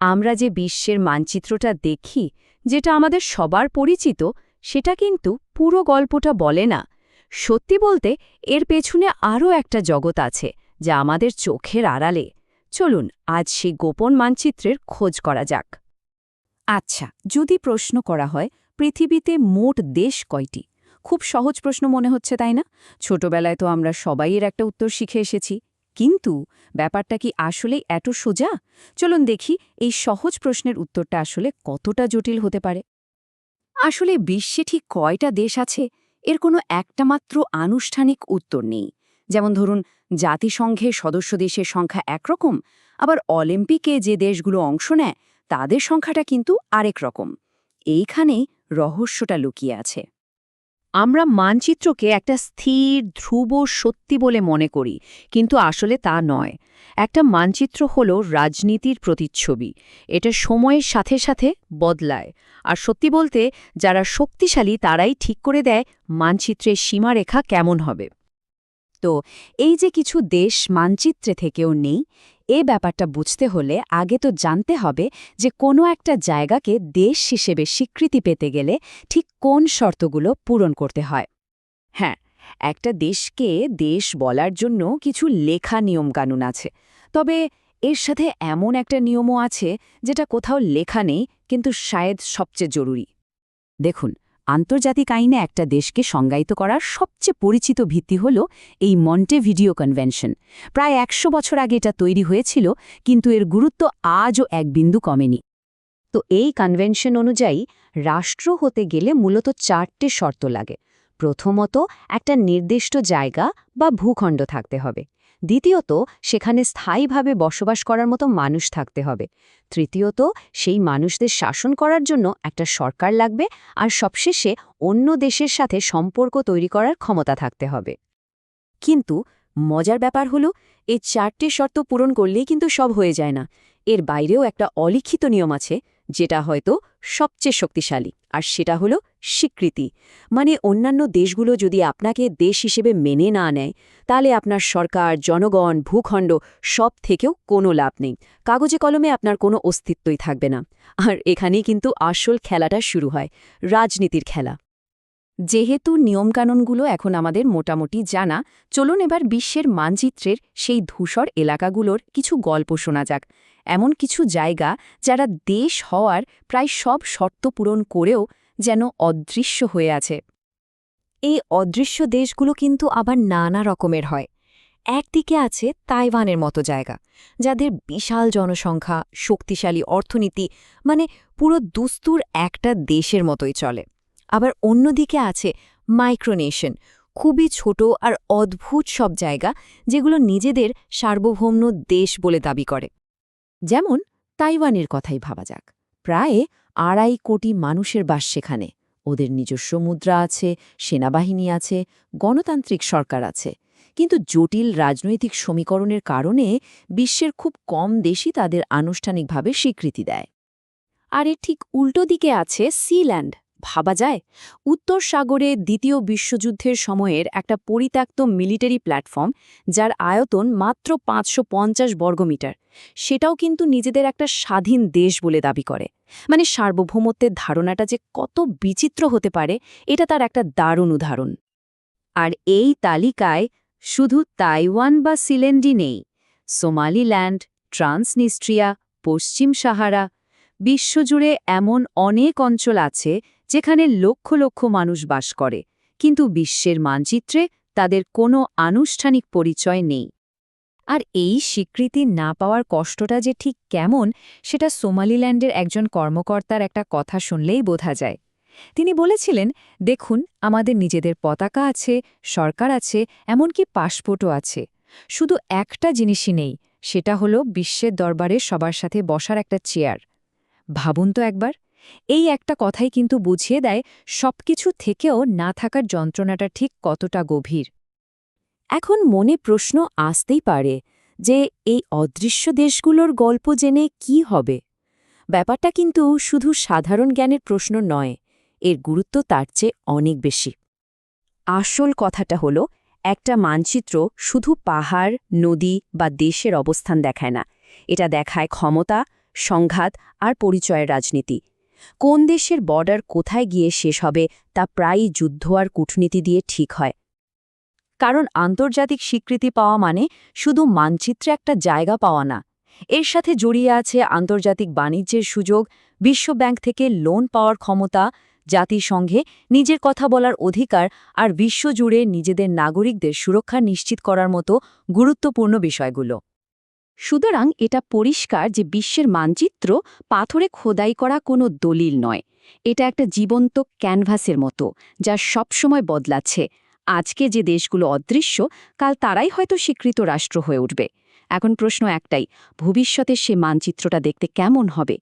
আমরা যে বিশ্বের মানচিত্রটা দেখি, যেটা আমাদের সবার পরিচিত, সেটা কিন্তু পুরো গল্পটা বলে না। সত্যি বলতে, এর পেছনে আরও একটা জগৎ আছে, যা আমাদের চোখের আড়ালে। চলুন, আজ সেই গোপন মানচিত্রের খোঁজ করা যাক। আচ্ছা যদি প্রশ্ন করা হয়, পৃথিবীতে মোট দেশ কয়টি? খুব সহজ প্রশ্ন মনে হচ্ছে, তাই না? ছোটবেলায় তো আমরা সবাই এর একটা উত্তর শিখে এসেছি। কিন্তু ব্যাপারটা কি আসলেই এত সোজা? চলুন দেখি এই সহজ প্রশ্নের উত্তরটা আসলে কতটা জটিল হতে পারে। আসলে বিশ্বে ঠিক কয়টা দেশ আছে? এর কোনো একটা মাত্র আনুষ্ঠানিক উত্তর নেই। যেমন ধরুন জাতিসংঘে সদস্য দেশের সংখ্যা একরকম, আবার অলিম্পিকে যে দেশগুলো অংশ নেয়, তাদের সংখ্যাটা কিন্তু আরেক রকম। এইখানেই রহস্যটা লুকিয়ে আছে। আমরা মানচিত্রকে একটা স্থির, ধ্রুব সত্যি বলে মনে করি, কিন্তু আসলে তা নয়। একটা মানচিত্র হল রাজনীতির প্রতিচ্ছবি। এটা সময়ের সাথে সাথে বদলায়। আর সত্যি বলতে, যারা শক্তিশালী তারাই ঠিক করে দেয় মানচিত্রের সীমারেখা কেমন হবে। তো, এই যে কিছু দেশ মানচিত্রে থেকেও নেই এ ব্যাপারটা বুঝতে হলে আগে তো জানতে হবে যে কোনো একটা জায়গাকে দেশ হিসেবে স্বীকৃতি পেতে গেলে ঠিক কোন শর্তগুলো পূরণ করতে হয়। হ্যাঁ একটা দেশকে দেশ বলার জন্য কিছু লেখা নিয়মকানুন আছে। তবে এর সাথে এমন একটা নিয়মও আছে যেটা কোথাও লেখা নেই কিন্তু শায়দ সবচেয়ে জরুরি। দেখুন আন্তর্জাতিক আইনে একটা দেশকে সংজ্ঞায়িত করার সবচেয়ে পরিচিত ভিত্তি হল এই মন্টেভিডিও কনভেনশন। প্রায় একশো বছর আগে এটা তৈরি হয়েছিল, কিন্তু এর গুরুত্ব আজও এক বিন্দু কমেনি। তো এই কনভেনশন অনুযায়ী রাষ্ট্র হতে গেলে মূলত চারটে শর্ত লাগে। প্রথমত, একটা নির্দিষ্ট জায়গা বা ভূখণ্ড থাকতে হবে। দ্বিতীয়ত, সেখানে স্থায়ীভাবে বসবাস করার মতো মানুষ থাকতে হবে। তৃতীয়ত, সেই মানুষদের শাসন করার জন্য একটা সরকার লাগবে আর সবশেষে অন্য দেশের সাথে সম্পর্ক তৈরি করার ক্ষমতা থাকতে হবে। কিন্তু মজার ব্যাপার হলো, এই চারটে শর্ত পূরণ করলেই কিন্তু সব হয়ে যায় না। এর বাইরেও একটা অলিখিত নিয়ম আছে যেটা হয়তো সবচেয়ে শক্তিশালী, আর সেটা হলো স্বীকৃতি। মানে অন্যান্য দেশগুলো যদি আপনাকে দেশ হিসেবে মেনে না নেয়, তাহলে আপনার সরকার, জনগণ, ভূখণ্ড সব থেকেও কোনো লাভ নেই। কাগজে কলমে আপনার কোনো অস্তিত্বই থাকবে না। আর এখানেই কিন্তু আসল খেলাটা শুরু হয়, রাজনীতির খেলা। যেহেতু নিয়মকানুনগুলো এখন আমাদের মোটামুটি জানা, চলুন এবার বিশ্বের মানচিত্রের সেই ধূসর এলাকাগুলোর কিছু গল্প শোনা যাক। এমন কিছু জায়গা যারা দেশ হওয়ার প্রায় সব শর্ত পূরণ করেও যেন অদৃশ্য হয়ে আছে। এই অদৃশ্য দেশগুলো কিন্তু আবার নানা রকমের হয়। একদিকে আছে তাইওয়ানের মতো জায়গা, যাদের বিশাল জনসংখ্যা, শক্তিশালী অর্থনীতি মানে পুরো দুস্তুর একটা দেশের মতোই চলে। আবার অন্যদিকে আছে মাইক্রোনেশন খুবই ছোট আর অদ্ভুত সব জায়গা যেগুলো নিজেদের সার্বভৌম দেশ বলে দাবি করে। যেমন তাইওয়ানের কথাই ভাবা যাক। প্রায় আড়াই কোটি মানুষের বাস সেখানে। ওদের নিজস্ব মুদ্রা আছে, সেনাবাহিনী আছে, গণতান্ত্রিক সরকার আছে। কিন্তু জটিল রাজনৈতিক সমীকরণের কারণে বিশ্বের খুব কম দেশই তাদের আনুষ্ঠানিকভাবে স্বীকৃতি দেয়। আর এর ঠিক উল্টো দিকে আছে সিল্যান্ড ভাবা যায়, উত্তর সাগরে দ্বিতীয় বিশ্বযুদ্ধের সময়ের একটা পরিত্যক্ত মিলিটারি প্ল্যাটফর্ম, যার আয়তন মাত্র পাঁচশো পঞ্চাশ বর্গমিটার। সেটাও কিন্তু নিজেদের একটা স্বাধীন দেশ বলে দাবি করে। মানে সার্বভৌমত্বের ধারণাটা যে কত বিচিত্র হতে পারে, এটা তার একটা দারুণ উদাহরণ। আর এই তালিকায় শুধু তাইওয়ান বা সিলেন্ডি নেই, সোমালিল্যান্ড, ট্রান্সনিস্ট্রিয়া, পশ্চিম সাহারা, বিশ্বজুড়ে এমন অনেক অঞ্চল আছে যেখানে লক্ষ লক্ষ মানুষ বাস করে, কিন্তু বিশ্বের মানচিত্রে তাদের কোনো আনুষ্ঠানিক পরিচয় নেই। আর এই স্বীকৃতি না পাওয়ার কষ্টটা যে ঠিক কেমন, সেটা সোমালিল্যান্ডের একজন কর্মকর্তার একটা কথা শুনলেই বোঝা যায়। তিনি বলেছিলেন, দেখুন, আমাদের নিজেদের পতাকা আছে, সরকার আছে, এমনকি পাসপোর্টও আছে। শুধু একটা জিনিসই নেই, সেটা হলো বিশ্বের দরবারে সবার সাথে বসার একটা চেয়ার। ভাবুন তো একবার। এই একটা কথাই কিন্তু বুঝিয়ে দেয় সবকিছু থেকেও না থাকার যন্ত্রণাটা ঠিক কতটা গভীর। এখন মনে প্রশ্ন আসতেই পারে যে এই অদৃশ্য দেশগুলোর গল্প জেনে কি হবে? ব্যাপারটা কিন্তু শুধু সাধারণ জ্ঞানের প্রশ্ন নয়, এর গুরুত্ব তার চেয়ে অনেক বেশি। আসল কথাটা হল, একটা মানচিত্র শুধু পাহাড়, নদী বা দেশের অবস্থান দেখায় না, এটা দেখায় ক্ষমতা, সংঘাত আর পরিচয়ের রাজনীতি। কোন দেশের বর্ডার কোথায় গিয়ে শেষ হবে তা প্রায়ই যুদ্ধ আর কূটনীতি দিয়ে ঠিক হয়। কারণ আন্তর্জাতিক স্বীকৃতি পাওয়া মানে শুধু মানচিত্রে একটা জায়গা পাওয়া না। এর সাথে জড়িয়ে আছে আন্তর্জাতিক বাণিজ্যের সুযোগ বিশ্বব্যাংক থেকে লোন পাওয়ার ক্ষমতা, জাতিসংঘে নিজের কথা বলার অধিকার আর বিশ্বজুড়ে নিজেদের নাগরিকদের সুরক্ষা নিশ্চিত করার মতো গুরুত্বপূর্ণ বিষয়গুলো। সুতরাং এটা পরিষ্কার যে বিশ্বের মানচিত্র পাথরে খোদাই করা কোনো দলিল নয়। এটা একটা জীবন্ত ক্যানভাসের মতো, যা সবসময় বদলাচ্ছে। আজকে যে দেশগুলো অদৃশ্য, কাল তারাই হয়তো স্বীকৃত রাষ্ট্র হয়ে উঠবে। এখন প্রশ্ন একটাই, ভবিষ্যতে সে মানচিত্রটা দেখতে কেমন হবে?